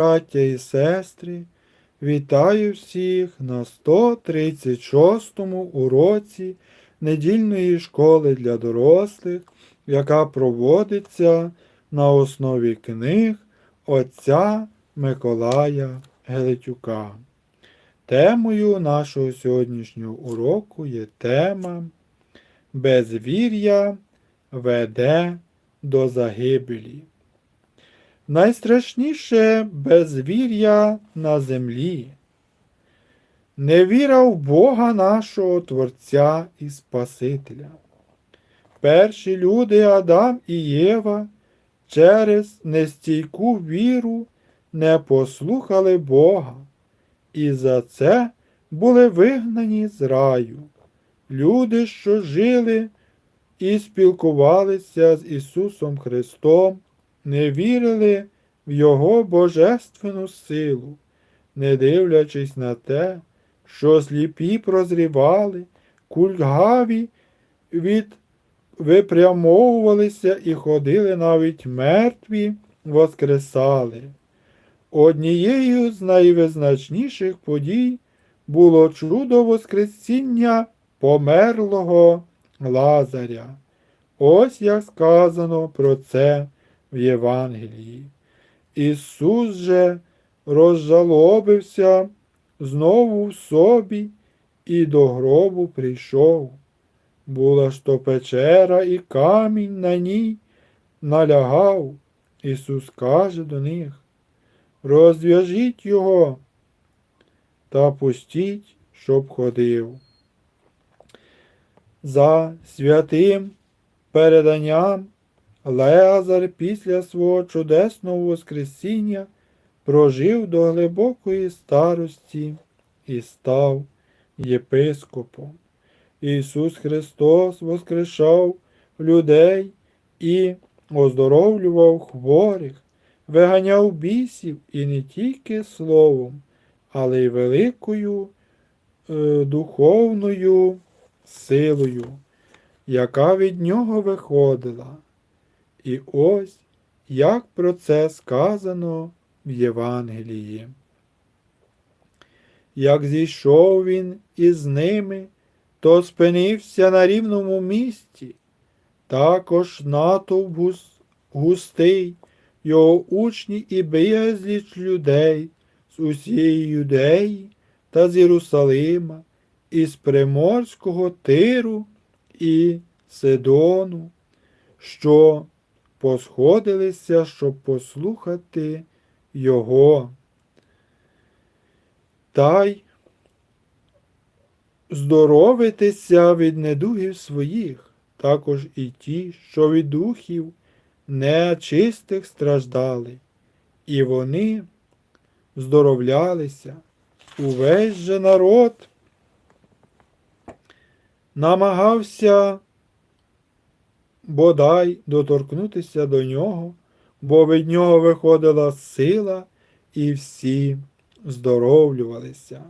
Браття і сестри, вітаю всіх на 136-му уроці недільної школи для дорослих, яка проводиться на основі книг отця Миколая Гелетюка. Темою нашого сьогоднішнього уроку є тема Безвір'я веде до загибелі. Найстрашніше безвір'я на землі. Невіра в Бога нашого Творця і Спасителя. Перші люди Адам і Єва через нестійку віру не послухали Бога, і за це були вигнані з раю. Люди, що жили і спілкувалися з Ісусом Христом, не вірили в Його божественну силу, не дивлячись на те, що сліпі прозрівали, кульгаві від випрямовувалися і ходили навіть мертві, воскресали. Однією з найвизначніших подій було чудо Воскресіння померлого Лазаря. Ось як сказано про це в Євангелії. Ісус же розжалобився знову в собі і до гробу прийшов. Була ж то печера і камінь на ній налягав. Ісус каже до них, розв'яжіть його та пустіть, щоб ходив. За святим переданням Леазар після свого чудесного Воскресіння прожив до глибокої старості і став єпископом. Ісус Христос воскрешав людей і оздоровлював хворих, виганяв бісів і не тільки словом, але й великою е, духовною силою, яка від нього виходила. І ось як про це сказано в Євангелії. Як зійшов він із ними, то спинився на рівному місці, також натовп густий, його учні і безліч людей з усієї Юдеї та з Єрусалима, із Приморського Тиру і Сидону, що посходилися, щоб послухати його. Та й здоровитися від недугів своїх, також і ті, що від духів нечистих страждали, і вони здоровлялися. Увесь же народ намагався бодай доторкнутися до нього, бо від нього виходила сила, і всі здоровлювалися.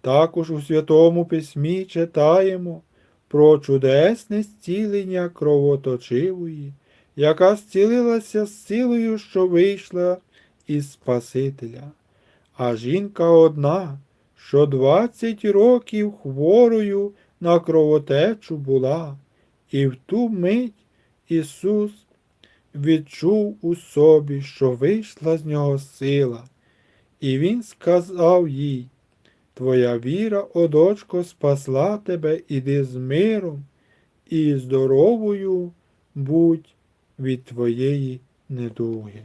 Також у Святому Письмі читаємо про чудесне зцілення кровоточивої, яка зцілилася з силою, що вийшла із Спасителя. А жінка одна, що двадцять років хворою на кровотечу була, і в ту мить Ісус відчув у собі, що вийшла з нього сила, і Він сказав їй, Твоя віра, о дочко, спасла тебе, іди з миром, і здоровою будь від твоєї недуги.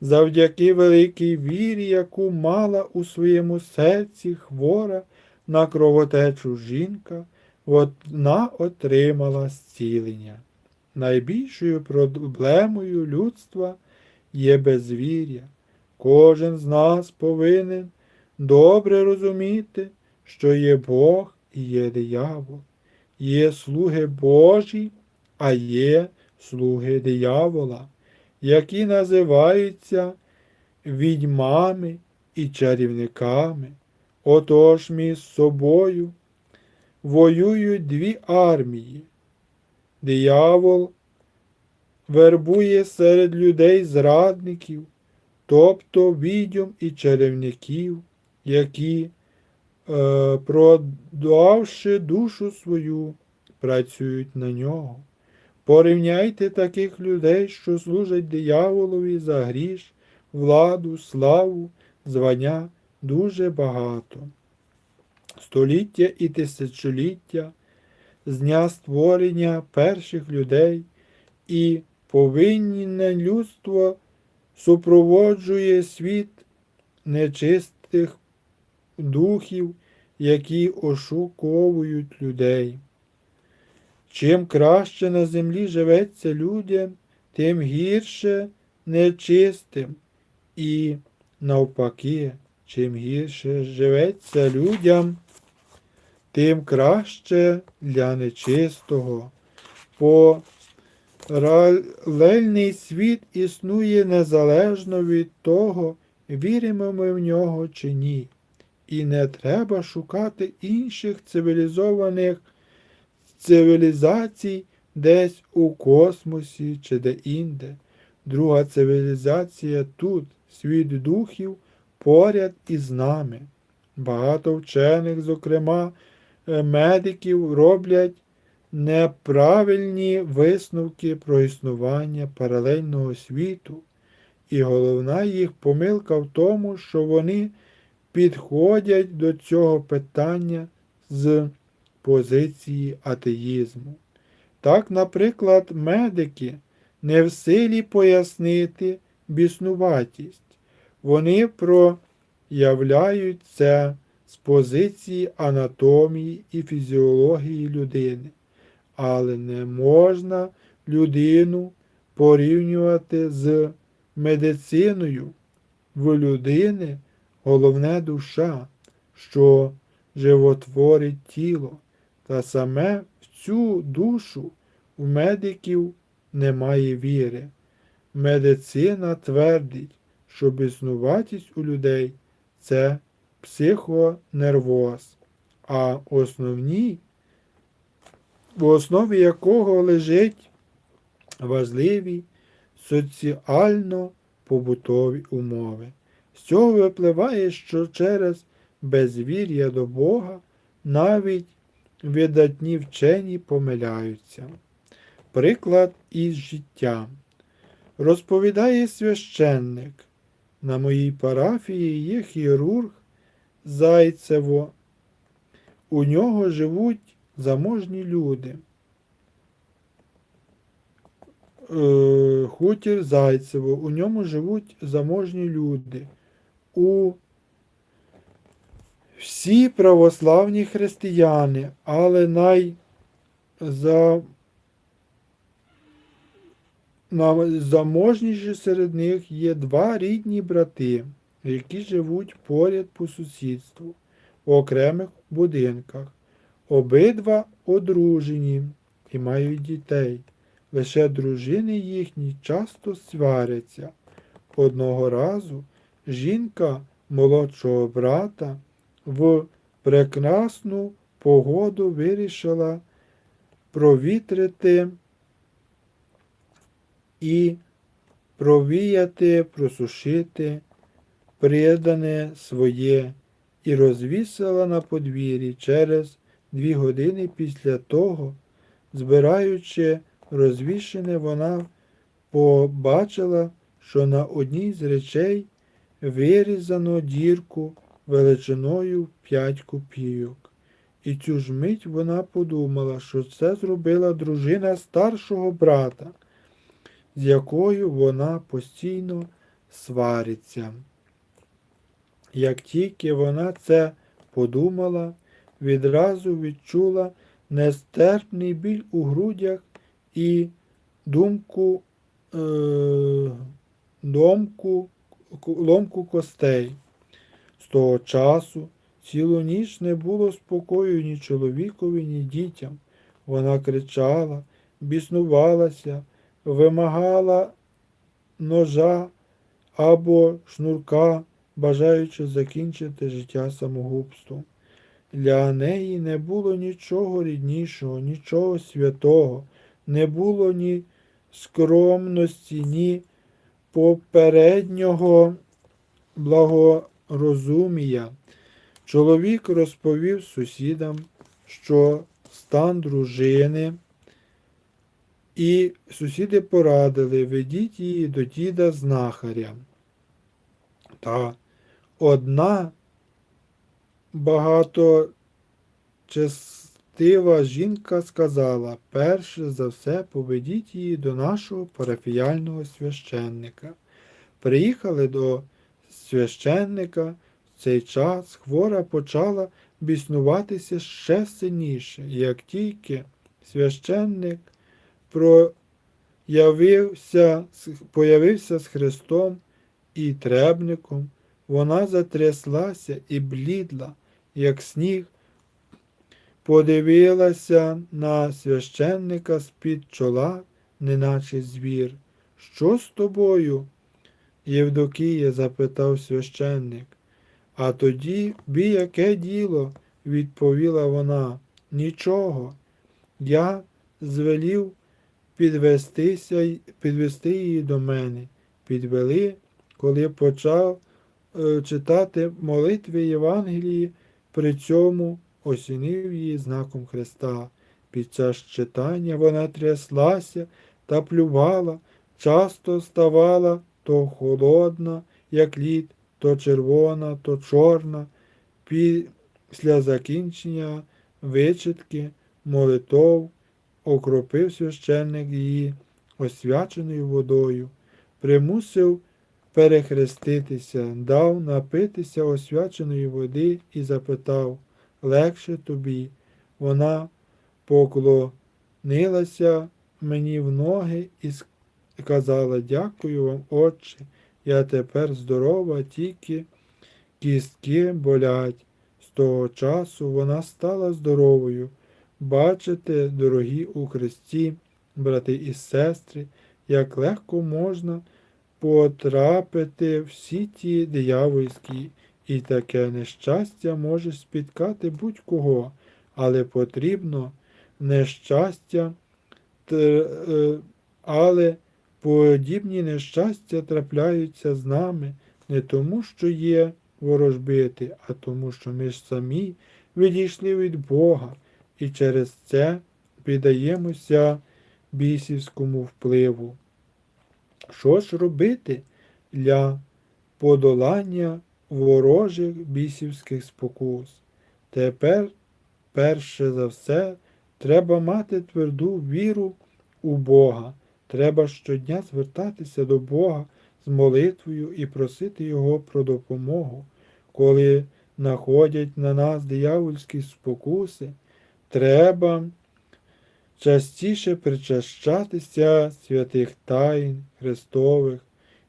Завдяки великій вірі, яку мала у своєму серці хвора на кровотечу жінка, вона отримала зцілення. Найбільшою проблемою людства є безвір'я. Кожен з нас повинен добре розуміти, що є Бог і є диявол. Є слуги Божі, а є слуги диявола, які називаються відьмами і чарівниками. Отож між собою воюють дві армії. Диявол вербує серед людей зрадників, тобто відьом і чарівників, які, е, продавши душу свою, працюють на нього. Порівняйте таких людей, що служать дияволові за гріш, владу, славу, звання дуже багато. Століття і тисячоліття з дня створення перших людей і повинне людство супроводжує світ нечистих духів, які ошуковують людей. Чим краще на землі живеться людям, тим гірше нечистим. І навпаки, чим гірше живеться людям, тим краще для нечистого. Паралельний світ існує незалежно від того, віримо ми в нього чи ні. І не треба шукати інших цивілізованих цивілізацій десь у космосі чи де-інде. Друга цивілізація тут, світ духів, поряд із нами. Багато вчених, зокрема, е, медиків, роблять неправильні висновки про існування паралельного світу. І головна їх помилка в тому, що вони підходять до цього питання з позиції атеїзму. Так, наприклад, медики не в силі пояснити біснуватість. Вони проявляють це з позиції анатомії і фізіології людини. Але не можна людину порівнювати з медициною. В людини головне душа, що животворить тіло. Та саме в цю душу у медиків немає віри. Медицина твердить, що біснуватість у людей це психонервоз, а основні, в основі якого лежить важливі соціально-побутові умови. З цього випливає, що через безвір'я до Бога навіть видатні вчені помиляються. Приклад із життя. Розповідає священник. На моїй парафії є хірург Зайцево. У нього живуть заможні люди. Е, Хутір Зайцево. У ньому живуть заможні люди. У всі православні християни, але найзаможніші заможніші серед них є два рідні брати, які живуть поряд по сусідству в окремих будинках. Обидва одружені і мають дітей. Лише дружини їхні часто сваряться. Одного разу жінка молодшого брата в прекрасну погоду вирішила провітрити і провіяти, просушити придане своє і розвісила на подвір'ї через дві години після того, збираючи розвішене, вона побачила, що на одній з речей вирізано дірку величиною п'ять копійок. І цю ж мить вона подумала, що це зробила дружина старшого брата, з якою вона постійно свариться. Як тільки вона це подумала, відразу відчула нестерпний біль у грудях і думку, е, домку, ломку костей. З того часу цілу ніч не було спокою ні чоловікові, ні дітям. Вона кричала, біснувалася, вимагала ножа або шнурка, бажаючи закінчити життя самогубством. Для неї не було нічого ріднішого, нічого святого, не було ні скромності, ні попереднього благорозумія. Чоловік розповів сусідам, що стан дружини, і сусіди порадили, ведіть її до діда знахаря. Та одна багаточестива жінка сказала, перше за все поведіть її до нашого парафіяльного священника. Приїхали до священника. В цей час хвора почала біснуватися ще сильніше, як тільки священник проявився, появився з Христом і требником, вона затряслася і блідла, як сніг, подивилася на священника з-під чола, неначе звір. Що з тобою? Євдокія? запитав священник. А тоді бі яке діло, відповіла вона. Нічого. Я звелів підвестися, підвести її до мене. Підвели, коли почав е, читати молитви Євангелії, при цьому осінив її знаком Христа. Під час читання вона тряслася та плювала, часто ставала то холодна, як лід, то червона, то чорна. Після закінчення вичитки молитов окропив священник її освяченою водою, примусив перехреститися, дав напитися освяченої води і запитав легше тобі. Вона поклонилася мені в ноги і сказала Дякую вам, Отче, я тепер здорова, тільки кістки болять. З того часу вона стала здоровою. Бачите, дорогі у Христі, брати і сестри, як легко можна потрапити в всі ті диявольські, і таке нещастя може спіткати будь-кого, але потрібно нещастя, е, але подібні нещастя трапляються з нами не тому, що є ворожбити, а тому, що ми ж самі відійшли від Бога і через це піддаємося бісівському впливу. Що ж робити для подолання ворожих бісівських спокус? Тепер, перше за все, треба мати тверду віру у Бога. Треба щодня звертатися до Бога з молитвою і просити Його про допомогу. Коли находять на нас диявольські спокуси, треба частіше причащатися святих тайн Христових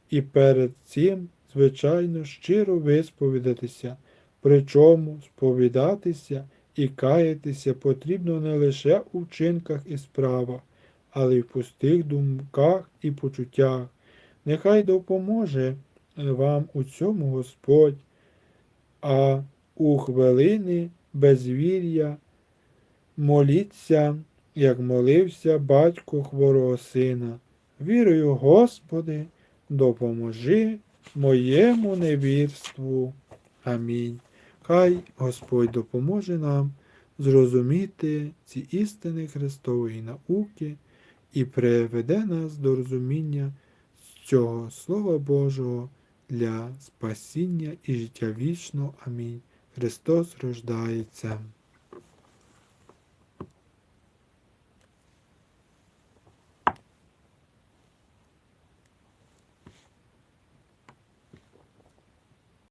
і перед цим, звичайно, щиро висповідатися, причому сповідатися і каятися потрібно не лише у вчинках і справах, але й в пустих думках і почуттях. Нехай допоможе вам у цьому Господь, а у хвилини безвір'я моліться, як молився батько хворого сина. Вірую, Господи, допоможи моєму невірству. Амінь. Хай Господь допоможе нам зрозуміти ці істини Христової науки і приведе нас до розуміння цього Слова Божого для спасіння і життя вічного. Амінь. Христос рождається.